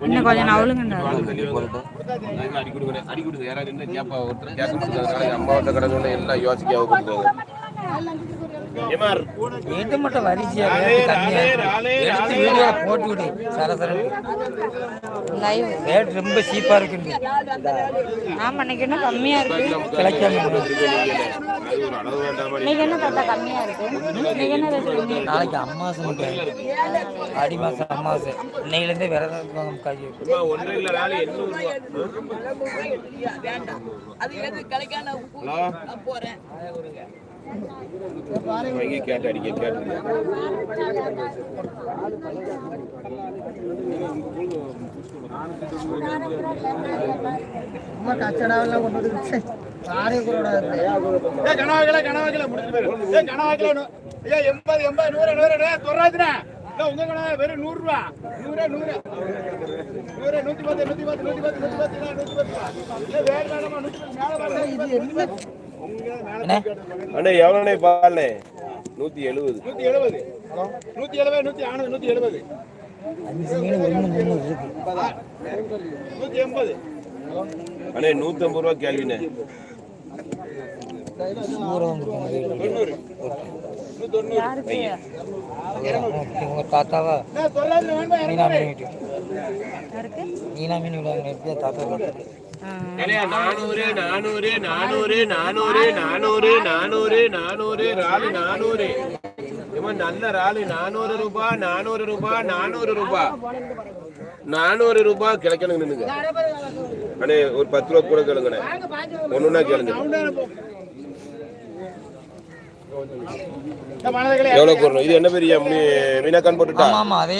இன்னும் கொஞ்சம் அவளுங்க அடிக்கிடுக்கிறேன். அடிக்கிடுது யாராவது கேப்பா ஒருத்தர் கேட்க முடியாது அம்மாவட்ட கடை எல்லாம் யோசிக்க ஆகும் இது மட்டும் வரிசையா போட்டு விடு சரசர லைவ் ரேட் ரொம்ப சீப்பா இருக்குங்க ஆமா இன்னைக்கு என்ன கம்மியா இருக்கு? கிடைக்காம இன்னைக்கு என்ன தாத்தா இன்னைக்கு என்ன ரேட் கம்மி நாளைக்கு அம்மாசம் ஆடி மாசம் அம்மாசம் இன்னையில இருந்து விரதம் போறேன். வாங்கி கேட்டு அடிக்க கேட்டு. ஏ கனவாக்கல கனவாக்கல முடிச்சு போயிரு. ஏ கனவாக்கல நூ- ஐயா எண்பது எண்பது நூறு நூறு இல்ல உங்க கனவா வெறும் நூறு ரூபா நூறு நூறு. நூறு நூத்தி பத்து நூத்தி பத்து நூத்தி பத்து நூத்தி பத்து இல்ல, நூத்தி பத்து. ரூபா. ஏ வேற வேணாமா நூத்தி பத்து மேல வர இது என்ன என்ன அண்ணே. எவ்வளோண்ணே பால்ண்ணே? நூற்றி எழுபது நூற்றி எழுபது நூற்றி எழுபது நூற்றி ஆனது நூற்றி எழுபது நூற்றி எண்பது. அண்ணே நூற்றி ஐம்பது ரூபா கேள்விண்ணே. உங்க தாத்தாவா? மீனா மீன் மீனா மீன் விளையாடுங்க எப்படியா தாத்தா நானூறு நானூறு நானூறு நானூறு நானூறு நானூறு நானூறு ராலு நானூறு. இவன் நல்ல ராலு நானூறு ரூபாய் நானூறு ரூபாய் நானூறு ரூபாய் நானூறு ரூபாய் கிடைக்கணுங்க நின்னுங்க. அண்ணே ஒரு பத்து ரூபா கூட கேளுங்கண்ணே. ஒண்ணுன்னா கேளுங்க. எவ்வளவு போடணும் இது என்ன பெரிய மீனாக்கான் போட்டுட்டா? ஆமா ஆமா அதே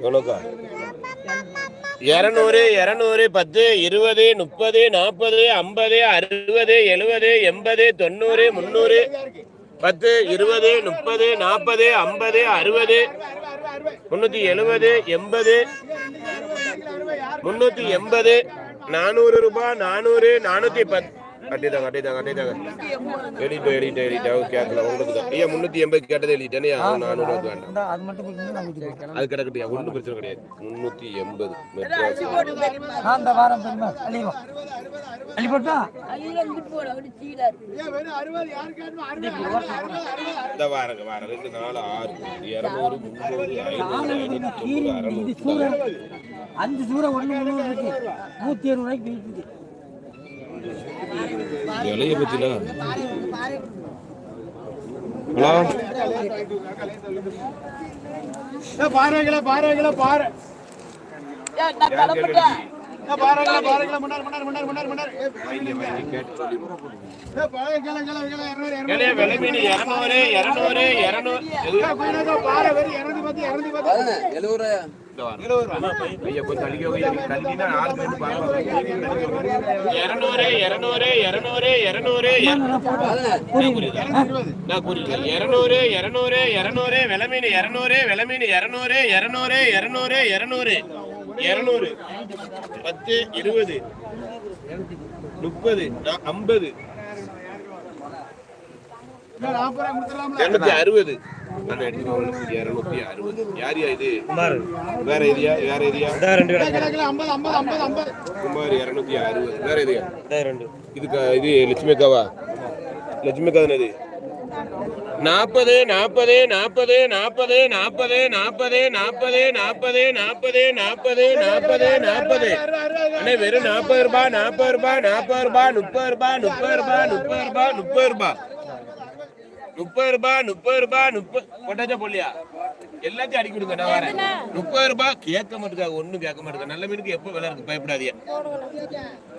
எவ்வளோக்கா இரநூறு இரநூறு பத்து இருபது முப்பது நாற்பது ஐம்பது அறுபது எழுபது எண்பது தொண்ணூறு முந்நூறு பத்து இருபது முப்பது நாற்பது ஐம்பது அறுபது முந்நூற்றி எழுபது எண்பது முந்நூற்றி எண்பது நானூறு ரூபாய் நானூறு நானூற்றி அதே தாங்க அதே தாங்க அதே தாங்க எழுதிட்டோம் எழுதிட்டோம் எழுதிட்டோம் கேட்கல உங்களுக்கு தான். ஐயா முந்நூற்றி எண்பது கேட்டது எழுதிட்டேனே. நானூறு வேண்டாம். அது மட்டும் அது கிடக்கட்டையா ஒன்றும் பிரச்சனை கிடையாது. முந்நூற்றி எண்பது. நாலு ஆறு இரநூறு முந்நூறு ஐநூறு ஐநூற்றி அஞ்சு சூறை ஒன்று முந்நூறு அறுபது ரூபாய்க்கு இலைய பத்தில? ஹலோ? பாறைகளா பாறைகளா பாறை. பாறைகளா பாறைகளா முன்னாடி முன்னாடி முன்னாடி முன்னாடி முன்னாடி இருநூறு இருநூறு இருநூறு இருநூறு நான் புரியல இருநூறு இருநூறு இருநூறு. விளமீன் இருநூறு விளமீன் இருநூறு இருநூறு இருநூறு இருநூறு. இருநூறு. பத்து இருபது. முப்பது ஐம்பது. இருநூத்தி அறுபது இருநூத்தி இது வேற ஏரியா வேற ஏரியா குமார் இருநூத்தி அறுபது வேற ஏரியா இதுக்கு இது லட்சுமி அக்காவா லட்சுமி அக்கா தானே இது நாற்பது நாற்பது நாற்பது நாற்பது நாற்பது நாற்பது நாற்பது நாற்பது நாற்பது நாற்பது நாற்பது நாற்பது அண்ணே வெறும் நாற்பது ரூபாய் நாற்பது ரூபாய் நாற்பது ரூபாய் முப்பது ரூபாய் முப்பது ரூபாய் முப்பது ரூபாய் முப்பது ரூபாய் முப்பது ரூபாய் முப்பது ரூபாய் முப்பது பொட்டாச்சா பொல்லியா எல்லாத்தையும் அடிக்கி விடுங்க நான் வரேன் முப்பது ரூபாய் கேட்க மாட்டேங்க ஒண்ணும் கேட்க மாட்டேங்க நல்ல மீனுக்கு எப்போ விலை இருக்கு? பயப்படாதீங்க.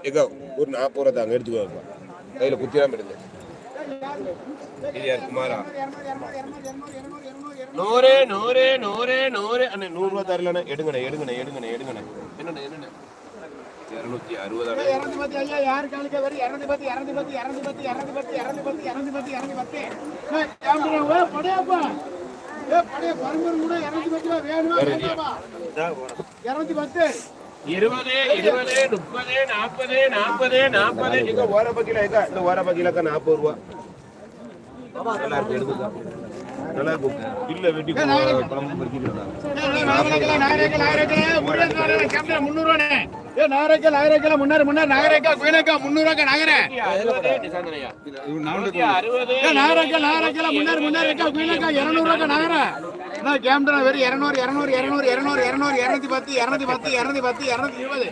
ஏக்கா ஒரு நாற்பது ரூபா தாங்க எடுத்துக்கோங்க கையில குத்திராம இருங்க குமாரா. நூறு நூறு நூறு நூறு. அண்ணே நூறு ரூபா தரலண்ணே. எடுங்கண்ணே எடுங்கண்ணே எடுங்கண்ணே எடுங்கண்ணே. என்னண்ணே என்னண்ணே? இரநூத்தி அறுபதாண்ணே இரநூத்தி பத்து ஐயா யாரு காலுக்கு வரும் இரநூத்தி பத்து இரநூத்தி பத்து இரநூத்தி பத்து இரநூத்தி பத்து இரநூத்தி பத்து இரநூத்தி பத்து இரநூத்தி பத்து. படையாப்பா. ஏ படைய பரம்பரை கூட இரநூத்தி பத்து ரூபா வேணுமா இரநூத்தி பத்து. இருபது இருபது முப்பது நாற்பது நாற்பது நாற்பது. இங்க ஓர பக்கில இருக்கா இந்த ஓர பக்கிலக்கா நாற்பது ரூபா. எடுத்துக்கோ. இல்ல வெட்டி குழம்பு பறிக்கிட்டு நாகரக்கல நாகரக்கல நாகரக்கல முருகன் நாகரக்கல கேமரா முந்நூறுவானே ஏ நாகரக்கல நாகரக்கல முன்னாடி முன்னாடி நாகரக்கா குயினக்கா முந்நூறுவாக்கா நகர அறுபது ஏ முன்னாடி முன்னாடி இருக்கா குயினக்கா இருநூறுவாக்கா நகர நான் கேமரா வெறும் இரநூறு இரநூறு இரநூறு இரநூறு இரநூறு இரநூத்தி பத்து இருநூத்தி பத்து இருநூத்தி பத்து இருநூத்தி இருபது.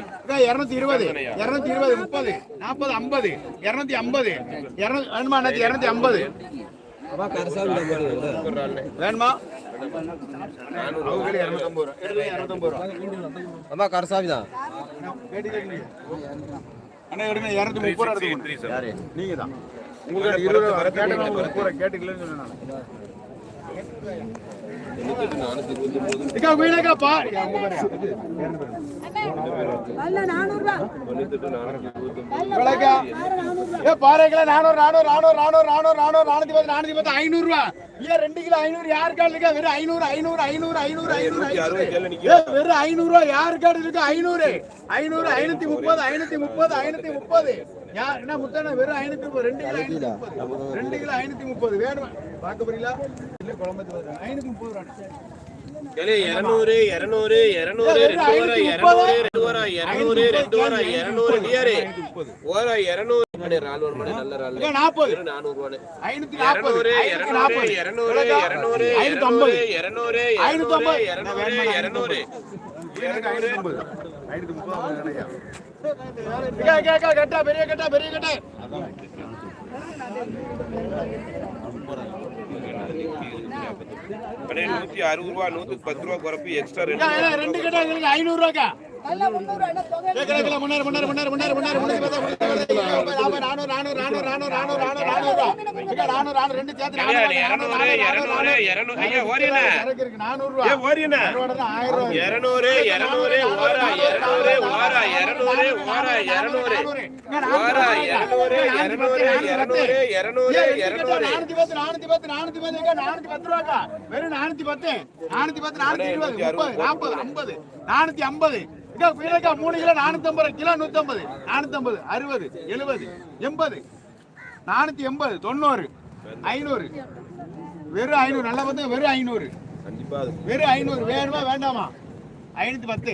இருநூத்தி இருபது இருநூத்தி இருபது முப்பது நாற்பது ஐம்பது இருநூத்தி ஐம்பது இருநூத்தி வேணுமா அண்ணாச்சி இருநூத்தி ஐம்பது வேணுமா? அம்மா கரசாமி தான். அண்ணா எடுங்க இரநூத்தி முப்பது ரூபா எடுத்துக்கணும் யாரு? நீங்க தான் உங்களுக்கு இருபது கேட்டுக்கலன்னு சொன்னேன் நான். இக்கா வீணக்கா பா விளக்கா ஏ பாறைகள நானூறு நானூறு நானூறு நானூறு நானூறு நானூறு நானூத்தி பத்து நானூத்தி பத்து ஐநூறு ரூபா ஏன் ரெண்டு கிலோ ஐநூறு யார் கார்டு இருக்கா? வெறும் ஐநூறு ஐநூறு ஐநூறு ஐநூறு ஐநூறு வெறும் ஐநூறு ரூபா யார் கார்டு இருக்கு? ஐநூறு. ஐநூறு ஐநூத்தி முப்பது ஐநூத்தி முப்பது ஐநூத்தி முப்பது. யார் என்ன முத்தான வெறும் ஐநூத்தி முப்பது. ரெண்டு கிலோ ஐநூத்தி முப்பது. ரெண்டு கிலோ ஐநூத்தி முப்பது. வேணுமா? பார்க்க போறீங்களா இல்ல குழம்பு ஐநூத்தி முப்பது ரூபா இருநூறு இருநூறு இருநூறு ரெண்டு வாரம் இருநூறு ரெண்டு வாரம் இருநூறு ரெண்டு வாரம் இருநூறு டிஆர் ஓரா இருநூறு. மணி ரால் ஒரு மணி நல்ல ரால் நாற்பது. நானூறு நாற்பது. இருநூறு இருநூறு இருநூறு இருநூறு இருநூறு. இருநூறு இருநூறு கட்டா பெரிய கட்டா பெரிய கட்டா. அண்ணே நூற்றி ரூபா நூற்றி பத்து ரூபா குறைப்பு எக்ஸ்ட்ரா ரெண்டு ரெண்டு கிட்ட எங்களுக்கு ஐநூறுரூவாக்கா இரநூறு இரநூறு ஓரா இருநூறு ஓரா இருநூறு ஓரா இரநூறு வெறும் நானூத்தி பத்து நானூத்தி பத்து நானூத்தி இருபது முப்பது நாற்பது ஐம்பது நானூத்தி ஐம்பது. வீரக்கா மூணு கிலோ நானூத்தி ஐம்பது கிலோ நூத்தி ஐம்பது நானூத்தி ஐம்பது அறுபது எழுபது எண்பது நானூத்தி எண்பது தொண்ணூறு ஐநூறு. வெறும் ஐநூறு நல்லா பார்த்து வெறும் ஐநூறு. வெறும் ஐநூறு வேணுமா வேண்டாமா? ஐநூத்தி பத்து.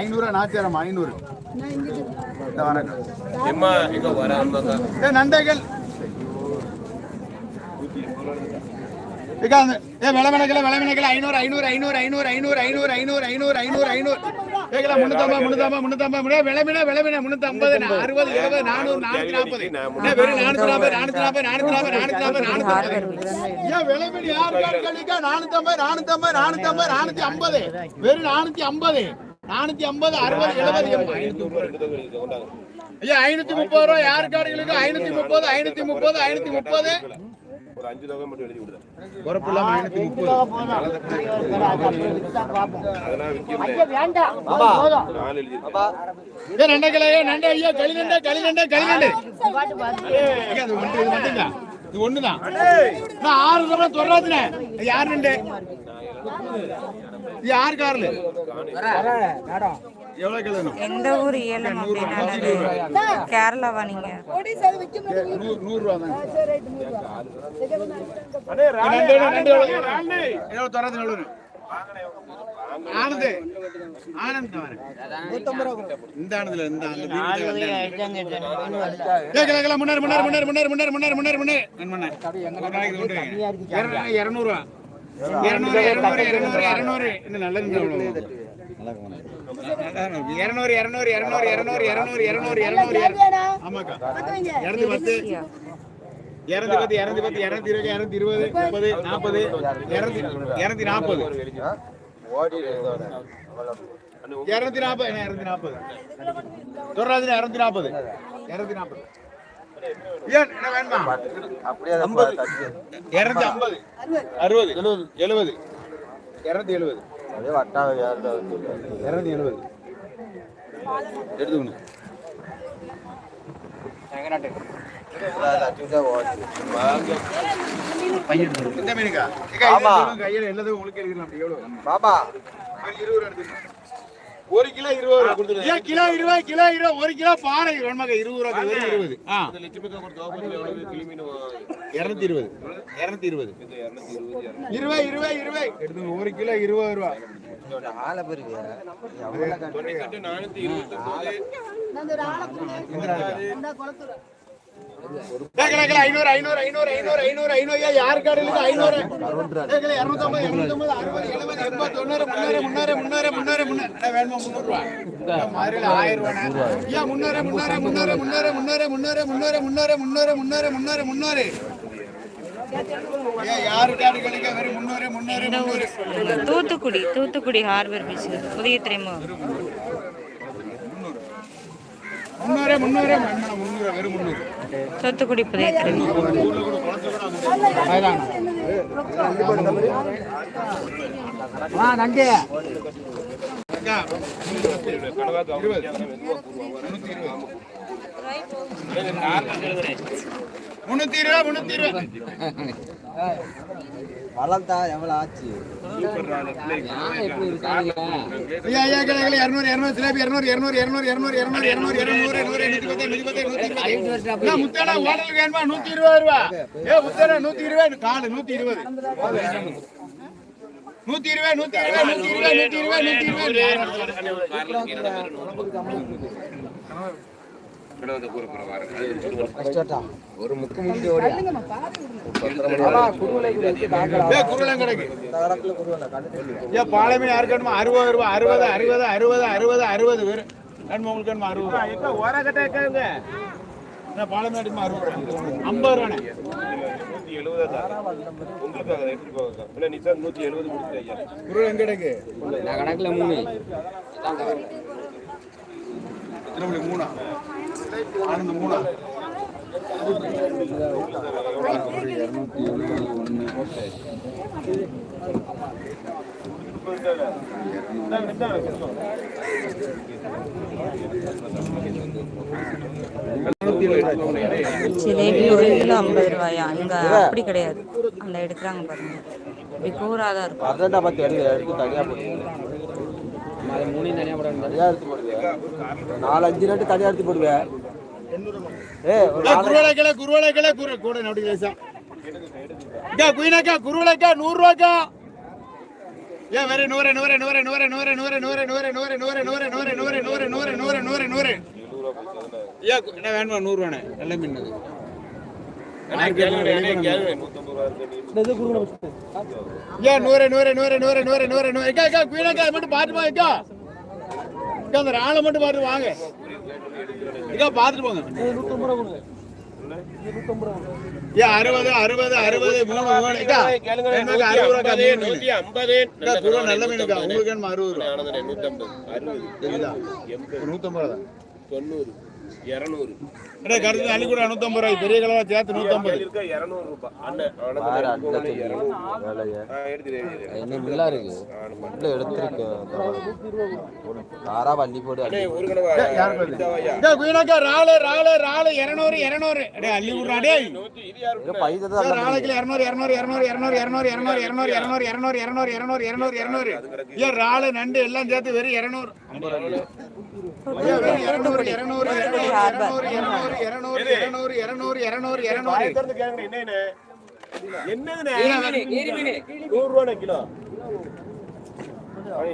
ஐநூறு நாச்சியாரம் ஐநூறு. நண்டைகள் ஏ ஐநூறு ஐநூறு ஐநூறு ஐநூறு ஐநூறு ஐநூறு ஐநூறு ஐநூறு ஐநூறு ஐநூறு ஏக்கல முன்னூத்தம்பது முன்னூத்தம்பது முன்னூத்தம்பது முன்னே விளமின விளமின முன்னூத்தம்பது அறுபது எழுபது நானூறு நானூத்தி நாற்பது வெறும் நானூத்தி நாற்பது நானூத்தி நாற்பது நானூத்தி நாற்பது நானூத்தி நாற்பது நானூத்தி கழிக்கா நானூத்தம்பது நானூத்தம்பது நானூத்தம்பது நானூத்தி ஐம்பது வெறும் நானூத்தி ஐம்பது நானூத்தி ஐம்பது அறுபது எழுபது ஐயா ஐநூத்தி முப்பது ரூபா. யார் கார்டுகளுக்கு? ஐநூத்தி முப்பது ஐநூத்தி முப்பது ஐநூத்தி முப்பது. ஒரு அஞ்சு தொகை மட்டும் எழுதி விடுறேன் ஐநூத்தி முப்பது அதெல்லாம் எழுதி நண்டை கிளை நண்டை ஐயா களி நண்டை களி நண்டை களி நண்டை ஐயா, இது ஒண்ணுதான். நான் ஆறு தடவை தொடராதுனே யார் நண்டு இது யார் கார்ல? எவ்வளவு கிலோ வேணும்? எந்த ஊர் ஏலம் கேரளாவா நீங்க? நூறு நூறு ரூபா எவ்வளவு தொடராது எவ்வளவு ஆனந்த் ஆனந்த். இந்த ஆனந்த்ல இந்த ஆனந்த் ஏ, கிலோ, கிலோ, முன்னாடி, முன்னாடி, முன்னாடி, முன்னாடி, முன்னாடி, முன்னாடி, முன்னாடி, முன்னாடி. என் மண்ணே. ஒரு நாளைக்கு கொண்டு வைங்க. இருநூறு, இருநூறு. இருநூறு, இருநூறு, இருநூறு, இருநூறு. இன்னும் நல்லது? இருநூறு, இருநூறு, இருநூறு, இருநூறு, இருநூறு, இருநூறு, இருநூறு, இருநூறு. ஆமாக்கா. இருநூத்தி பத்து, இருநூத்தி பத்து, இருநூத்தி பத்து, இருநூத்தி இருபது, இருநூத்தி இருபது, முப்பது, நாற்பது, இருநூத்தி- இருநூத்தி நாற்பது. இருநூத்தி நாற்பது, இருநூத்தி நாற்பது. இருநூத்தி நாற்பது. இருநூத்தி நாற்பது. இருநூத்தி ஐம்பது. அறுபது. எழுபது. எழுபது. இருநூத்தி எழுபது இருநூத்தி எழுபது. எடுத்துக்கணும். இந்த மீனுக்கா ஏக்கா, இது சொல்லுங்க, கையில எல்லாத்தையும் உங்களுக்கு எடுக்கலாம் அப்படி எவ்வளவு பாபா. ஒரு இருபது ரூபா எடுத்துக்கங்க. ஒரு கிலோ இருபது ரூபா கொடுத்துருங்க. ஏன் கிலோ இருபது கிலோ இருபது ஒரு கிலோ பானை வேணுமாக்கா இருபது ரூபா வெறும் இருபது. ஆ. ஒரு இருநூத்தி இருபது. இருநூத்தி இருபது. இருபது இருபது இருபது. எடுத்துங்க ஒரு கிலோ இருபது ரூபா. ஆளை நானூத்தி இருபத்தி ஐநூறு ஐநூறு ஐநூறு ஐநூறு ஐநூறு ஐநூறு யாரு கடையில ஐநூறு இருநூத்தம்பது இருநூத்தம்பது அறுபது எழுபது எண்பது தொண்ணூறு முன்னூறு முன்னூறு முன்னூறு முன்னூறு முன்னூறு வேணுமா முன்னூறு ரூபா மதுரையில ஆயிரம் ரூபாண்ணே. ஏன் முன்னூறு முன்னூறு முன்னூறு முன்னூறு முன்னூறு முன்னூறு முன்னூறு தூத்துக்குடி தூத்துக்குடி ஹார்பர் பீச் புதிய துறைமுகம் முன்னூறு முன்னூறு வேணுமா, முன்னூறு வெறும் முன்னூறு தூத்துக்குடி புதிய இருபது முன்னூத்தி இருபது முன்னூத்தி இருபது. வளர்ந்தா எவ்வளவு ஆச்சு? நூத்தி இருபது ரூபா. நூத்தி இருபது காலு நூத்தி இருபது. நூத்தி இருபது நூத்தி இருபது நூத்தி இருபது நூத்தி இருபது நூத்தி இருபது. ஒரு முக்கு ஓடியா? ஏ பாலமே வேணுமா அறுபது ரூபா அறுபது அறுபது அறுபது அறுபது அறுபது பேர். வேணுமா உங்களுக்கு வேணுமா அறுபது ரூபா. ஓர கட்ட இருக்காங்க பாலமே அடிக்குமா அறுபது ரூபா. ஐம்பது ரூபாண்ணே நூத்தி எழுபது உங்களுக்கு அதை எடுத்துட்டு போங்க இல்ல நிச்சயம் நூத்தி எழுபது கொடுத்து ஐயா. குருள் எங்க கிடக்கு நான் கணக்குல மூணு. திருமணி மூணா? ஜிலேபி ஒரு கிலோ ஐம்பது ரூபாயா? அங்கே அப்படி கிடையாது. அந்த எடுக்கிறாங்க பாருங்க. இப்படி கூறாக தான் இருக்கும். அதான் பார்த்து எடுத்து தனியாக போடுவேன் நாலு அஞ்சு ரேட்டு தனியாக எடுத்து போடுவேன் குருவலைக்கல குருவலைக்கல குரு கூட நோடி லேசா அக்கா குயினாக்கா குருவலைக்கா நூறு ரூபாக்கா ஏன் வேற நூறு நூறு நூறு நூறு நூறு நூறு நூறு நூறு நூறு நூறு நூறு நூறு நூறு நூறு நூறு நூறு நூறு நூறு ஐயா என்ன வேணுமா நூறு ரூபாண்ணே நல்ல மீன் அது ஏன் நூறு நூறு நூறு நூறு நூறு நூறு நூறு மட்டும் போங்க அக்கா அந்த ஆளை மட்டும் பார்த்து வாங்க இதோ பார்த்துட்டு போங்க. அறுபது அறுபது அறுபது அறுபது நல்ல மீனுக்கா. ரூபா. நூத்தம்பது தொண்ணூறு. இருநூறு அள்ளி கூட நூத்தம்பது ரூபாய் பெரிய கலவா சேர்த்து நூத்தம்பது இருக்கா இருநூறு ரூபாய். என்ன இருக்கு எடுத்திருக்கேன் போடு குயினாக்கா ராலு ராலு ராலு இருநூறு இருநூறு அடே அள்ளி விடுறா சார் நாளைக்கு இரநூறு இரநூறு இரநூறு இரநூறு இரநூறு இரநூறு இரநூறு இரநூறு இரநூறு இரநூறு இரநூறு இரநூறு இரநூறு ஏன் ராலு நண்டு எல்லாம் சேர்த்து வெறும் இரநூறு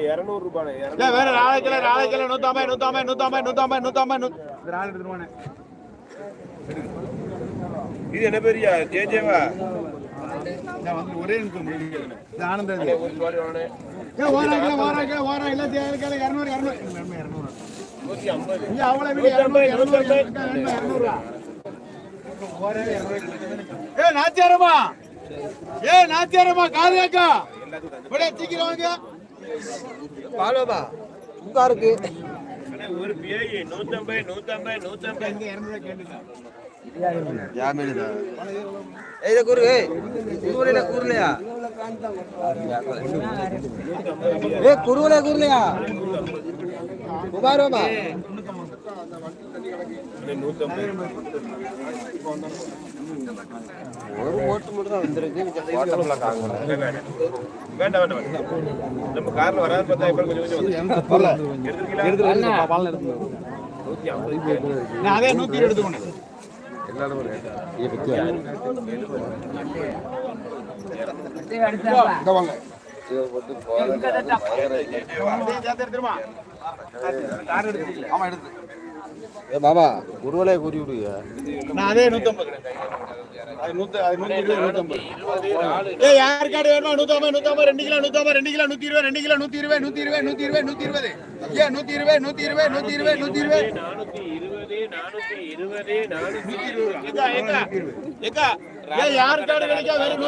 இருநூறு ரூபாய் வேற நாளைக்கு நாளைக்கு நூத்தாம்பது நூத்தாம்பது நூத்தாம்பது நூத்தாம்பது இது என்ன பெரிய ஜே ஜேவா ஒரே ஆனந்த வாராங்க வாராங்க வாராங்க இரநூறு இரநூறு இரநூறு ஏ நாச்சியாரமா ஏ நாச்சியாரமா காதேக்கா இப்படியே தீக்கிரம் வாங்க. பாலோபா உங்கா இருக்கு ஒரு பிஐ நூத்தம்பது நூத்தம்பது நூத்தம்பது இரநூறு கேட்டுதான் ఏదో కూరు కూరలే కూరలేయా ఏ కురువులే வேண்டாம் வேண்டாம் நம்ம கார்ல வராது பார்த்தா இப்ப கொஞ்சம் கொஞ்சம் எடுத்துக்கலாம் நூத்தி எடுத்துக்கணும் பாபா குருவில கூறி விடுங்க நான் அதே நூத்தம்பது. அது யார் கார்டு வேணுமா? நூத்தம்பது நூத்தம்பது ரெண்டு கிலோ நூத்தம்பது ரெண்டு கிலோ நூத்தி இருபது ரெண்டு கிலோ நூத்தி இருபது நூத்தி இருபது நூத்தி இருபது நூத்தி இருபது. ஏன் நூத்தி இருபது நூத்தி இருபது நூத்தி இருபது நூத்தி இருபது. யாரு கார்டு கிடைக்கா வெறும்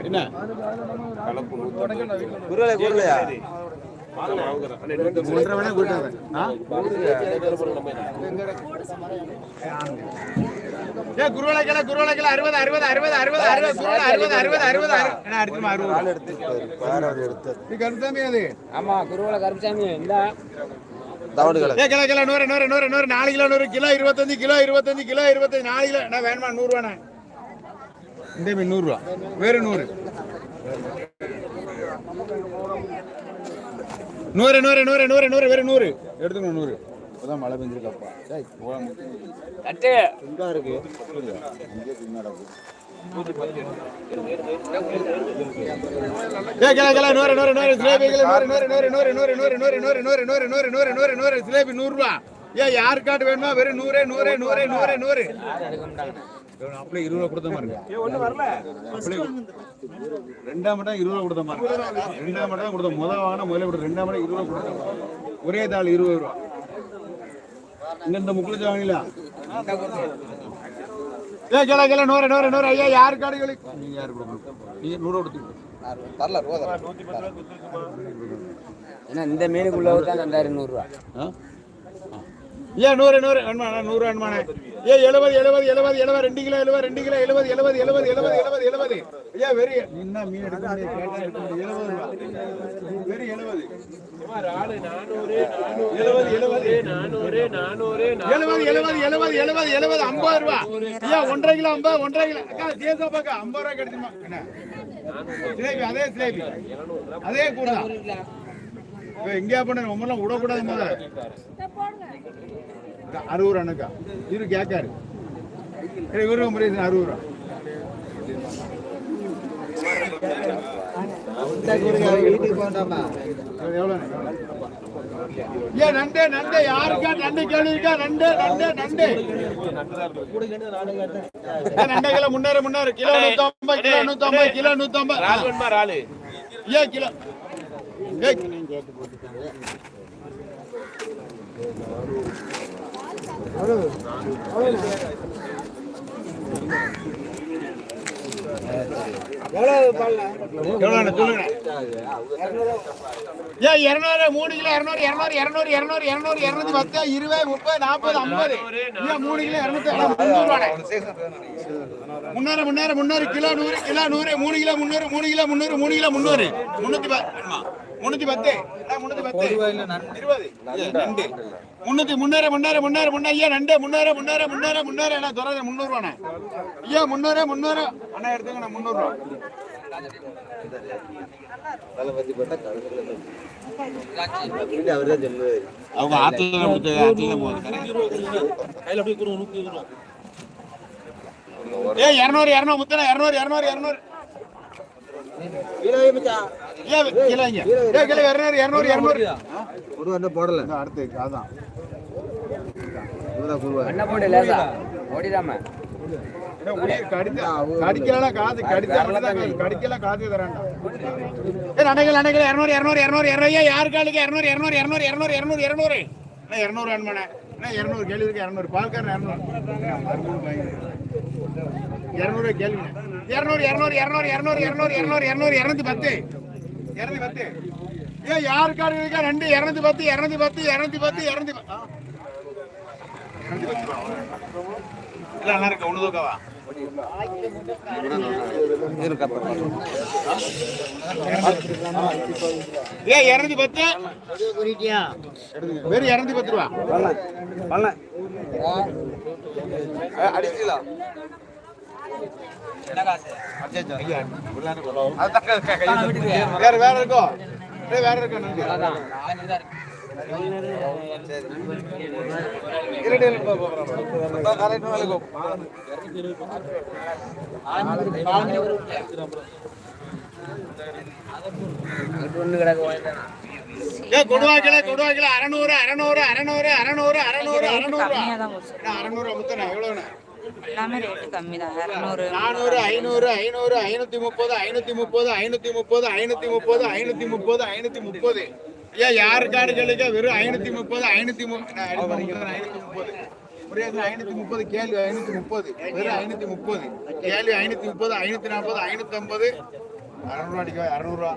என்ன? ஒன்றரை வேணா கூட்டாங்க அறுபது அறுபது அறுபது அறுபது அறுபது குருவலை அறுபது அறுபது அறுபது அறுபது. அறுபது? எடுத்து கருத்தாமே அது? ஆமா குருவல கருப்பசாமி இந்த. தவடு கடை ஏ கிலோ கிலோ நூறு நூறு நூறு நூறு நாலு கிலோ நூறு கிலோ இருபத்தஞ்சு கிலோ இருபத்தஞ்சு கிலோ இருபத்தஞ்சு நாலு கிலோ. வேணுமா இந்த மீன் நூறுரூவா வேறு நூறு. நூறு நூறு நூறு நூறு நூறு வேறு நூறு எடுத்துக்கணும் நூறு இப்போதான் மழை பெஞ்சிருக்கப்பா இங்க இருக்கு நூறு நூறு நூறு கிலோ நூறு நூறு நூறு நூறு நூறு நூறு நூறு நூறு நூறு நூறு நூறு நூறு நூறு நூறு சிலேபி நூறுரூவா ஏ யார் காட்டு வேணுமா வெறும் நூறு நூறு நூறு நூறு நூறு அப்படியே இருபது ரூபா கொடுத்த மாதிரி ரெண்டாம் மட்டம் இருபது ரூபா கொடுத்த மாதிரி ரெண்டாம் மட்டம் கொடுத்த முதல் வாங்கினா முதல்ல கொடுத்த ரெண்டாம் மட்டம் இருபது ரூபா கொடுத்த ஒரே தாள் இருபது ரூபா. இங்க இந்த முக்கிய வாங்கல ஏ கிலோ கிலோ நூறு நூறு நூறு. ஐயா யார் காடுகளை நீங்க யார் கொடுக்கணும்? நீங்க நூறு கொடுத்து தரல ஏன்னா இந்த மீனுக்குள்ள தான் தந்தாரு நூறுரூவா ஏன் நூறு நூறு வேணுமாண்ணா நூறு வேணுமாண்ணே ஏ எழுபது எழுபது எழுபது எழுபது ரெண்டு கிலோ எழுபது ரெண்டு கிலோ எழுபது எழுபது எழுபது எழுபது எழுபது எழுபது ஐயா வெறி என்ன மீன் எடுக்க முடியாது கேட்டா எடுக்க முடியாது எழுபது ரூபா வெறி எழுபது எழுபது எழுபது எழுபது எழுபது எழுபது எழுபது ஐம்பது ரூபா ஐயா ஒன்றரை கிலோ ஐம்பது ஒன்றரை கிலோ அக்கா தேசா பாக்கா ஐம்பது ரூபா கிடைக்குமா என்ன அதே சிலேபி அதே கூட எங்கேயா பண்ண உமெல்லாம் விடக்கூடாது முதல்ல. அறுபது ரூபாக்கா இரு கேட்காரு. இவரு முறையே அறுபது ரூபா நண்டு நண்டு யாருக்கா நண்டு கேள்வி இருக்கா? நண்டு நண்டு நண்டு. நண்டு கிலோ முன்னேறு முன்னேறு. கிலோ கிலோ நூத்தம்பது கிலோ நூத்தம்பது. ரால் வேணுமா ராலு. ஏன் கிலோ ஏய் எவ்வளோண்ணே சொல்லுங்க ஏன் இரநூறு மூணு கிலோ இரநூறு இரநூறு இரநூறு இரநூறு இரநூறு இரநூத்தி பத்து இருபது முப்பது நாற்பது ஐம்பது. ஏன் மூணு கிலோ இரநூத்தி முந்நூறுவாண்ணே முன்னூறு முன்னூறு முன்னூறு கிலோ நூறு கிலோ நூறு மூணு கிலோ முந்நூறு மூணு கிலோ முந்நூறு மூணு கிலோ முந்நூறு முன்னூத்தி முன்னூத்தி பத்து. முன்னூத்தி பத்து. இருபது. ஏ, நண்டு. முன்னூத்தி முன்னூறு முன்னூறு முன்னூறு முன்னூறு. ஐயா நண்டு. முன்னூறு முன்னூறு முன்னூறு முன்னூறு. என்ன தொடர்ந்து முந்நூறுவாண்ணே ஐயா முன்னூறு முன்னூறு. அண்ணா முந்நூறுவா கழுத்துல அவர்தான் சொல்லுவாரு அவங்க ஆத்துல ஏ இரநூறு இரநூறு முத்தன இரநூறு இரநூறு இரநூறு. போடல அடுத்து அதான் கடிக்கலாம் காது கடிக்கலாம் காது தரான்டா அணைகள் அணைகள் இரநூறு இரநூறு இரநூறு இரநூறு யாருக்காளுக்கு இரநூறு இரநூறு இரநூறு இரநூறு இரநூறு இரநூறு இரநூறு அன்பனே இரநூறு கேள்வி இருக்கு இரநூறு பால்காரன் இரநூறு இருநூறு கேள்வி இரநூறு இரநூறு இரநூறு இரநூறு இரநூறு இரநூறு இரநூத்தி பத்து இரநூத்தி பத்து. ஏன் யாரு இருக்கா ரெண்டு இரநூத்தி பத்து இரநூத்தி பத்து இரநூத்தி பத்து இரநூத்தி பத்து இரநூத்தி பத்து ரூபா. இல்ல நல்லா இருக்கு. ஒண்ணு தூக்கவா? ஏ இரநூத்தி பத்து. வெறும் இரநூத்தி பத்து ரூபா. அடிச்சுக்கலாம் வேற வேற இருக்கோ ஏய், வேற இருக்கோ நன்றி ஏ கொடுவாக்கல கொடுவாக்கல அறநூறு அறநூறு அறநூறு அறநூறு. அறநூறு அறநூறு அறநூறு முத்தண்ணா எவ்வளோண்ணா எல்லாமே ரேட்டு கம்மி தான். இரநூறு நானூறு ஐநூறு ஐநூறு. ஐநூத்தி முப்பது ஐநூத்தி முப்பது ஐநூத்தி முப்பது ஐநூத்தி முப்பது ஐநூத்தி முப்பது ஐநூத்தி முப்பது ஏன் யாரு கார்டுகளுக்கு வெறும் ஐநூத்தி முப்பது ஐநூத்தி ஐநூத்தி முப்பது புரியாது? ஐநூத்தி முப்பது கேள்வி ஐநூத்தி முப்பது வெறும் ஐநூத்தி முப்பது கேள்வி ஐநூத்தி முப்பது ஐநூத்தி நாற்பது ஐநூத்தி ஐம்பது அறநூறு அடிக்க அறநூறுவா.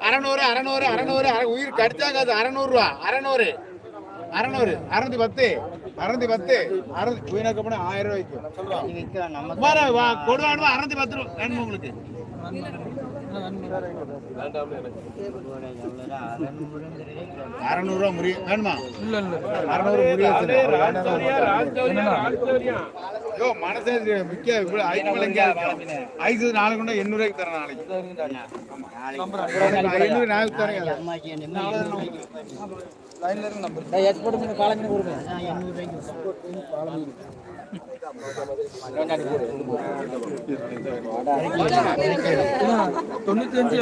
அறநூறு. அறநூறு அறநூறு அற- உயிர் கடிச்சாங்க அறநூறுவா. அறநூறு. அறநூறு அறுநூத்தி பத்து அறுநூத்தி பத்து அறுநூத்தி வீணாக்க போனா ஆயிரம் ரூபாய்க்கு. கொடுவாடுவா அறுநூத்தி பத்து ரூபா வேணுமா உங்களுக்கு? அறநூறுவா முறிய வேணுமா? அறநூறு யோ மனசே மிக்க இவ்வளவு ஐந்து விலைங்க ஐந்து நாளைக்கு கொண்டு எண்ணூறு ரூபாய்க்கு தரேன் நாளைக்கு. ஐநூறு நாளைக்கு தரேன். தொண்ணூத்தஞ்சு